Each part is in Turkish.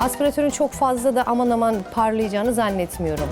Aspiratörün çok fazla da aman aman parlayacağını zannetmiyorum.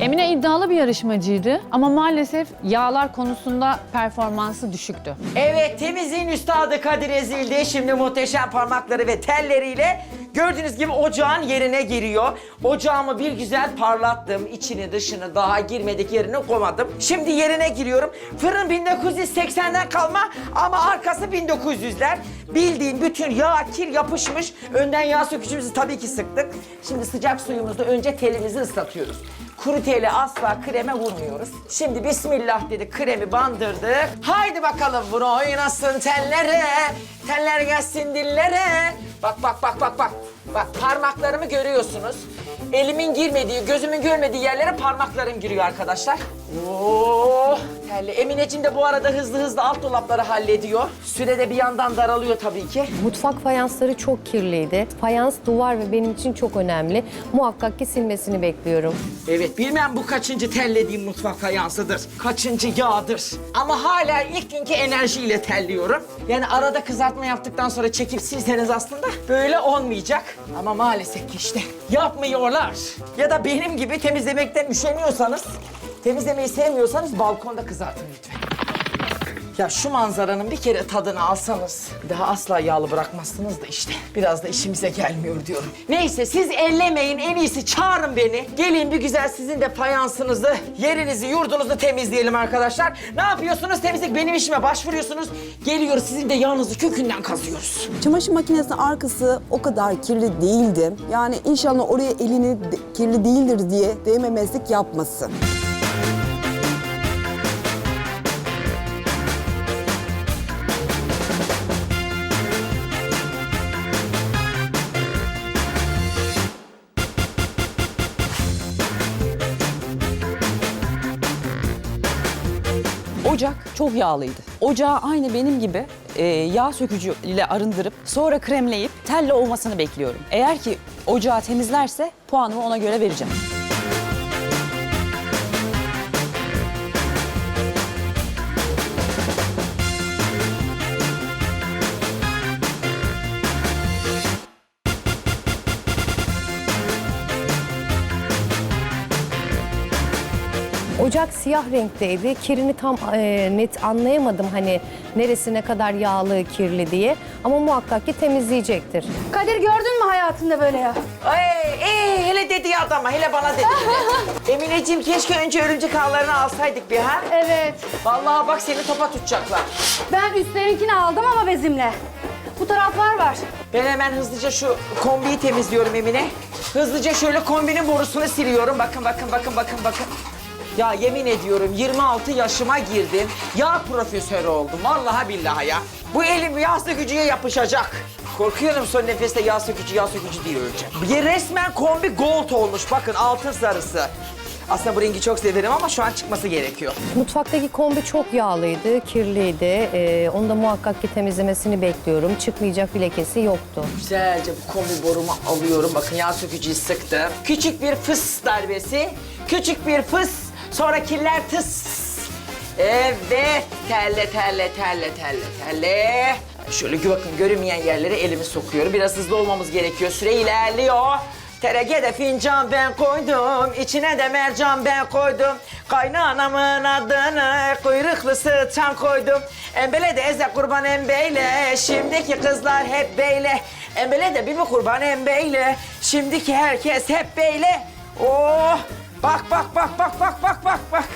Emine iddialı bir yarışmacıydı ama maalesef yağlar konusunda performansı düşüktü. Evet temizliğin üstadı Kadir Ezildi. Şimdi muhteşem parmakları ve telleriyle gördüğünüz gibi ocağın yerine giriyor. Ocağımı bir güzel parlattım. İçini dışını daha girmedik yerine koymadım. Şimdi yerine giriyorum. Fırın 1980'den kalma ama arkası 1900'ler. Bildiğin bütün yağ, kir yapışmış. Önden yağ sökücümüzü tabii ki sıktık. Şimdi sıcak suyumuzda önce telimizi ıslatıyoruz. Kuru teli asla kreme vurmuyoruz. Şimdi bismillah dedi kremi bandırdık. Haydi bakalım vur oynasın tellere. Teller gelsin dillere. Bak bak bak bak bak. Bak parmaklarımı görüyorsunuz. Elimin girmediği, gözümün görmediği yerlere parmaklarım giriyor arkadaşlar. Oo, telli. Emineciğim de bu arada hızlı hızlı alt dolapları hallediyor. Sürede bir yandan daralıyor tabii ki. Mutfak fayansları çok kirliydi. Fayans, duvar ve benim için çok önemli. Muhakkak ki silmesini bekliyorum. Evet bilmem bu kaçıncı tellediğim mutfak fayansıdır. Kaçıncı yağdır. Ama hala ilk günkü enerjiyle telliyorum. Yani arada kızartma yaptıktan sonra çekip silseniz aslında böyle olmayacak. Ama maalesef ki işte yapmıyorlar. Ya da benim gibi temizlemekten üşeniyorsanız, temizlemeyi sevmiyorsanız balkonda kızartın lütfen. Ya şu manzaranın bir kere tadını alsanız daha asla yağlı bırakmazsınız da işte. Biraz da işimize gelmiyor diyorum. Neyse siz ellemeyin en iyisi çağırın beni. Gelin bir güzel sizin de fayansınızı, yerinizi, yurdunuzu temizleyelim arkadaşlar. Ne yapıyorsunuz? Temizlik benim işime başvuruyorsunuz. Geliyoruz sizin de yağınızı kökünden kazıyoruz. Çamaşır makinesinin arkası o kadar kirli değildi. Yani inşallah oraya elini de- kirli değildir diye değmemezlik yapmasın. Ocak çok yağlıydı. Ocağı aynı benim gibi e, yağ sökücü ile arındırıp sonra kremleyip telle olmasını bekliyorum. Eğer ki ocağı temizlerse puanımı ona göre vereceğim. Ocak siyah renkteydi. Kirini tam e, net anlayamadım hani neresi ne kadar yağlı, kirli diye. Ama muhakkak ki temizleyecektir. Kadir gördün mü hayatında böyle ya? Ay, ee, hele dediği adama, hele bana dedi. Emineciğim keşke önce örümcek ağlarını alsaydık bir ha. Evet. Vallahi bak seni topa tutacaklar. Ben üstlerinkini aldım ama bezimle. Bu taraflar var. Ben hemen hızlıca şu kombiyi temizliyorum Emine. Hızlıca şöyle kombinin borusunu siliyorum. Bakın bakın bakın bakın bakın. Ya yemin ediyorum 26 yaşıma girdim. Yağ profesörü oldum. Vallahi billahi ya. Bu elim yağ sökücüye yapışacak. Korkuyorum son nefeste yağ sökücü yağ sökücü diye öleceğim. Bir resmen kombi gold olmuş. Bakın altın sarısı. Aslında bu rengi çok severim ama şu an çıkması gerekiyor. Mutfaktaki kombi çok yağlıydı, kirliydi. E, onu da muhakkak ki temizlemesini bekliyorum. Çıkmayacak bir lekesi yoktu. Güzelce bu kombi borumu alıyorum. Bakın yağ sökücüyü sıktım. Küçük bir fıs darbesi. Küçük bir fıs. Sonra killer tıs. Evet. Telle telle telle telle telle. Şöyle gö- bakın görünmeyen yerlere elimi sokuyorum. Biraz hızlı olmamız gerekiyor. Süre ilerliyor. Terekede fincan ben koydum, içine de mercan ben koydum. Kaynanamın adını kuyruklu sıçan koydum. Embele de eze kurban embeyle, şimdiki kızlar hep beyle. Embele de bir mi kurban embeyle, şimdiki herkes hep beyle. Oh, bak bak bak bak bak bak bak bak.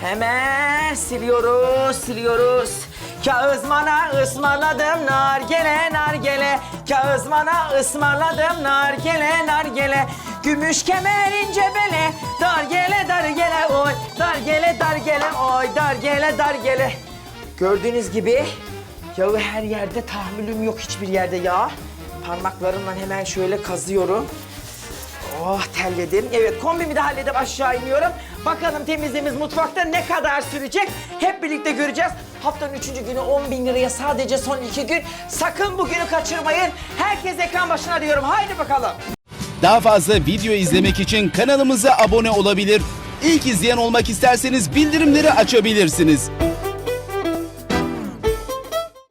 Hemen siliyoruz, siliyoruz. Kağızmana ısmarladım nargele nargele. Kağızmana ısmarladım nargele nargele. Gümüş kemer ince bele. Dar gele dar gele oy. Dar gele dar gele oy. Dar gele dar gele. Gördüğünüz gibi yağı her yerde tahammülüm yok hiçbir yerde yağ. Parmaklarımla hemen şöyle kazıyorum. Oh terledim. Evet kombimi de halledip aşağı iniyorum. Bakalım temizliğimiz mutfakta ne kadar sürecek? Hep birlikte göreceğiz. Haftanın üçüncü günü 10 bin liraya sadece son iki gün. Sakın bugünü kaçırmayın. Herkes ekran başına diyorum. Haydi bakalım. Daha fazla video izlemek için kanalımıza abone olabilir. İlk izleyen olmak isterseniz bildirimleri açabilirsiniz.